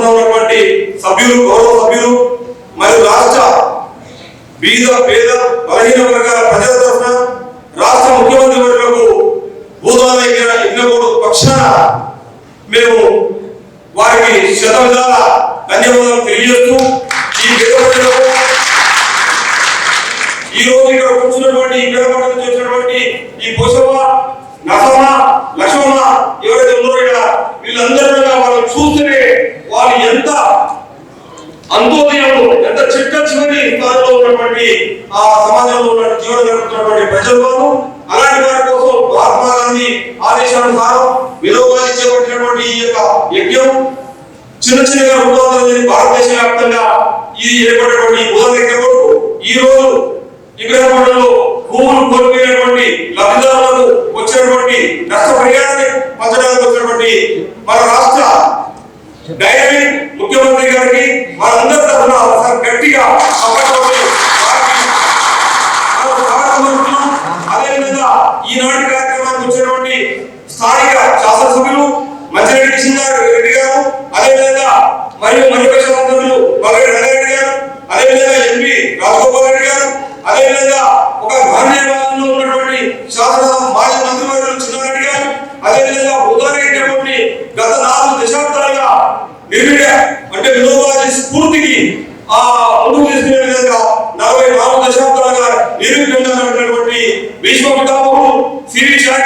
తరఫున ఉన్నటువంటి సభ్యులు గౌరవ సభ్యులు మరియు రాష్ట్ర బీద పేద బలహీన వర్గాల ప్రజల తరఫున రాష్ట్ర ముఖ్యమంత్రి వర్గకు భూదాన యజ్ఞకోడు పక్షాన మేము వారికి శత విధాల ధన్యవాదాలు తెలియజేస్తూ ఈ ఈ రోజు ఇక్కడ కూర్చున్నటువంటి ఇక్కడ పట్టణం నుంచి వచ్చినటువంటి ఈ పోషమ్మ నసమ్మ లక్ష్మమ్మ ఎవరైతే ఉన్నారో ఇక్కడ వీళ్ళందరూ కూడా వాళ్ళు చూస్తేనే వాళ్ళు ఎంత అంత్యోదయంలో ఎంత చిట్ట చివరి స్థానంలో ఉన్నటువంటి ఆ సమాజంలో ఉన్న జీవన జరుగుతున్నటువంటి ప్రజలు వారు అలాంటి వారి కోసం మహాత్మా గాంధీ ఆదేశానుసారం విలోపాన్ని చేపట్టినటువంటి ఈ యొక్క యజ్ఞం చిన్న చిన్నగా ఉంటుంది భారతదేశ వ్యాప్తంగా ఇది ఏర్పడినటువంటి ఉదాహరణ ఈ రోజు విగ్రహపడంలో భూములు కోల్పోయినటువంటి లబ్ధిదారులకు వచ్చినటువంటి నష్టపరిహారాన్ని పంచడానికి వచ్చినటువంటి మన రాష్ట్ర డైనమిక్ ముఖ్యమంత్రి గారికి మనందరి తరఫున ఒకసారి గట్టిగా చప్పట్లు కొట్టి వారికి మనం స్వాగతం పలుకుతున్నాం. అదేవిధంగా ఈనాటి కార్యక్రమానికి వచ్చినటువంటి స్థానిక శాసనసభ్యులు మంచిరెడ్డి కిషన్ రెడ్డి గారు అదేవిధంగా మరియు మరికొక శాసనసభ్యులు బలరెడ్డి రంగారెడ్డి గారు అదేవిధంగా ఎంపీ రాజగోపాల్ రెడ్డి గారు అదేవిధంగా ఒక గాంధీవాదంలో ఉన్నటువంటి శాసనసభ మాజీ మంత్రివర్యులు చిన్నారెడ్డి గారు అదేవిధంగా ఉదాహరణటువంటి గత నాలుగు దశాబ్దాలుగా నిర్మిడ అంటే వినోబాజీ స్ఫూర్తికి ఆ ముందుకు తీసుకునే విధంగా నలభై నాలుగు దశాబ్దాలుగా నిర్మితంగా ఉన్నటువంటి భీష్మ సిరి షా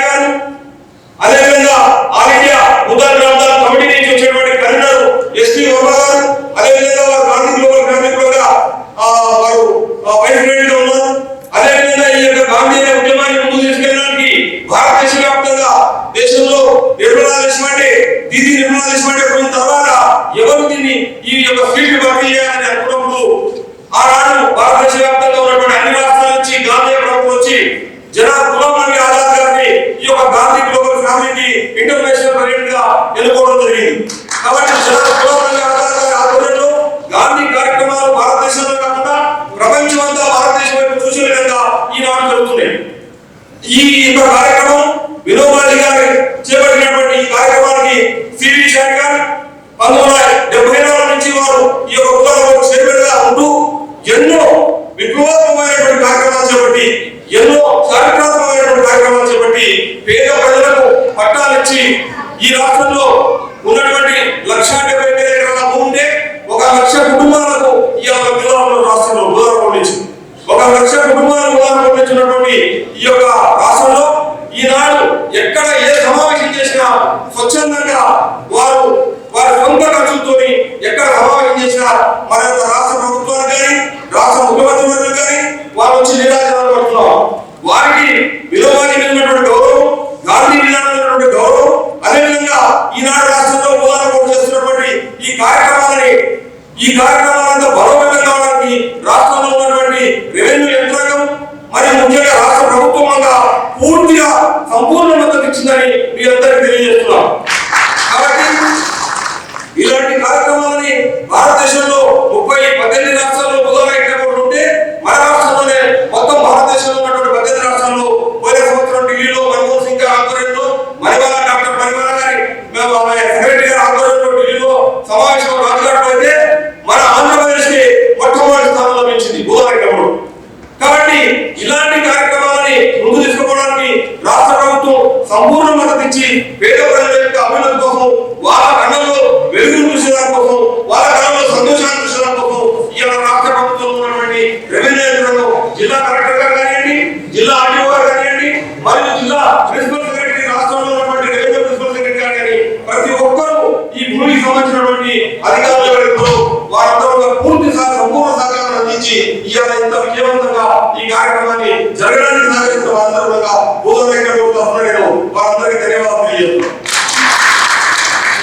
అదేవిధంగా ఆల్ ఇండియా ఉత్తర ప్రాంతాల కమిటీ నుంచి వచ్చినటువంటి కన్వీనర్ ఎస్టీ వర్మ గారు. అదేవిధంగా వారు గాంధీ గ్లోబల్ ఫ్యామిలీ కూడా వారు వైస్ ప్రెసిడెంట్గా ఉన్నారు. అదేవిధంగా ఈ యొక్క గాంధీ అనే ఉద్యమాన్ని ముందు తీసుకెళ్ళడానికి భారతదేశ వ్యాప్తంగా దేశంలో నిర్మలా దేశమంటే దీది నిర్మలా దేశమంటే పోయిన తర్వాత ఎవరు దీన్ని ఈ యొక్క ఫీల్డ్ భర్తీ చేయాలని అనుకున్నప్పుడు ఆనాడు భారత వ్యాప్తంగా ఉన్నటువంటి అన్ని రాష్ట్రాల నుంచి గాంధీ ప్రభుత్వం వచ్చి జనాబ్ గులాం నబీ ఆజాద్ గారిని ఈ యొక్క గాంధీ గ్లోబల్ ఫ్యామిలీకి ఇంటర్నేషనల్ ప్రెసిడెంట్గా ఎన్నుకోవడం జరిగింది కాబట్టి జనాబ్ గులాం నబీ ఆజాద్ గారి ఆధ్వర్యంలో గాంధీ కార్యక్రమాలు భారతదేశంలో కాకుండా ప్రపంచమంతా భారతదేశం వైపు చూసే విధంగా ఈనాడు జరుగుతున్నాయి ఈ యొక్క కార్యక్రమం వినోబాలి గారు చేపట్టినటువంటి ఈ కార్యక్రమానికి సిరి శంకర్ గారు పంతొమ్మిది వందల డెబ్బై నాలుగు నుంచి వారు ఈ యొక్క ఉద్యోగంలో చైర్మన్ ఉంటూ ఎన్నో విప్లవాత్మకమైనటువంటి కార్యక్రమాలు చేపట్టి ఎన్నో చారిత్రాత్మకమైనటువంటి కార్యక్రమాలు చేపట్టి పేద ప్రజలకు పట్టాలిచ్చి ఈ రాష్ట్రంలో ఉన్నటువంటి లక్ష డెబ్బై వేల ఎకరాల భూమి ఉంటే ఒక లక్ష కుటుంబాల ఈ యొక్క జిల్లాలో రాష్ట్రంలో ఉదాహరణ పండించింది ఒక లక్ష కుటుంబాలకు ఉదాహరణ పండించినటువంటి ఈ యొక్క రాష్ట్రంలో ఈనాడు ఎక్కడ ఏ సమావేశం చేసినా స్వచ్ఛందంగా వారు వారి సొంత ఖర్చులతో ఎక్కడ సమావేశం చేసినా మన యొక్క రాష్ట్ర ప్రభుత్వాలు కానీ రాష్ట్ర ముఖ్యమంత్రి కానీ వారు వచ్చి నిరాశనాలు పడుతున్నాం వారికి విలువని వెళ్ళినటువంటి గౌరవం గాంధీ విధానమైనటువంటి గౌరవం అదేవిధంగా ఈనాడు రాష్ట్రంలో ఉదాహరణ చేస్తున్నటువంటి ఈ కార్యక్రమాలని ఈ కార్యక్రమాలంతా బలోపేతం కావడానికి రాష్ట్ర ఉన్నటువంటి రెవెన్యూ యంత్రాంగం మరియు ముఖ్యంగా రాష్ట్ర ప్రభుత్వంగా పూర్తిగా సంపూర్ణ మద్దతు ఇచ్చిందని మీ అందరికీ తెలియజేస్తున్నాం. సంపూర్ణ మద్దతు ఇచ్చి పేద ప్రజల యొక్క అభివృద్ధి కోసం వాళ్ళ కళ్ళలో వెలుగును చూసేదాని కోసం వాళ్ళ కళ్ళలో సంతోషాన్ని చూసేదాని కోసం ఇవాళ రాష్ట్ర ప్రభుత్వంలో ఉన్నటువంటి రెవెన్యూ యంత్రాంగం జిల్లా కలెక్టర్ గారు కానివ్వండి జిల్లా ఆర్టీఓ గారు కానివ్వండి మరియు జిల్లా ప్రిన్సిపల్ సెక్రటరీ రాష్ట్రంలో ఉన్నటువంటి రెవెన్యూ ప్రిన్సిపల్ సెక్రటరీ గారు కానీ ప్రతి ఒక్కరూ ఈ భూమికి సంబంధించినటువంటి అధికారులు ఎవరైతే వారందరూ పూర్తి సహ- సంపూర్ణ సహకారం అందించి ఇవాళ ఇంత విజయవంతంగా ఈ కార్యక్రమాన్ని జరగడానికి